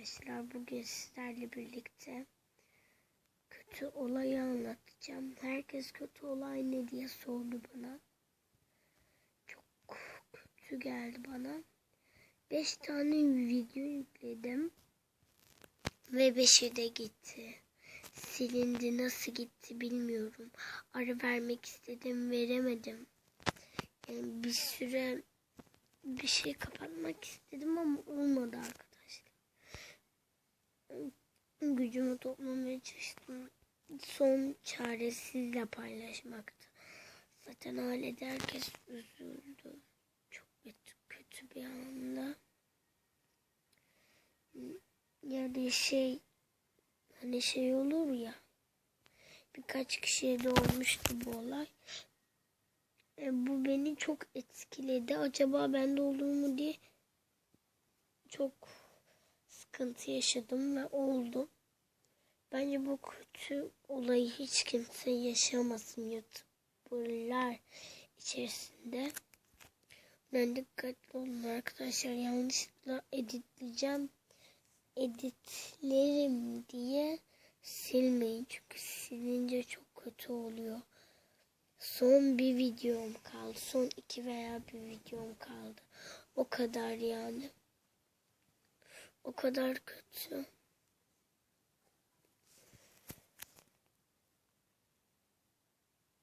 arkadaşlar. Bugün sizlerle birlikte kötü olayı anlatacağım. Herkes kötü olay ne diye sordu bana. Çok kötü geldi bana. 5 tane video yükledim. Ve 5'i de gitti. Silindi nasıl gitti bilmiyorum. Ara vermek istedim veremedim. Yani bir süre bir şey kapatmak istedim ama olmadı arkadaşlar. Gücümü toplamaya çalıştım. Son çare paylaşmaktı. Zaten ailede herkes üzüldü. Çok kötü, kötü bir anda. Yani şey hani şey olur ya birkaç kişiye de olmuştu bu olay. E, bu beni çok etkiledi. Acaba bende olur mu diye çok sıkıntı yaşadım ve oldu. Bence bu kötü olayı hiç kimse yaşamasın YouTuber'lar içerisinde. Ben dikkatli olun arkadaşlar. Yanlışlıkla editleyeceğim. Editlerim diye silmeyin. Çünkü silince çok kötü oluyor. Son bir videom kaldı. Son iki veya bir videom kaldı. O kadar yani. O kadar kötü.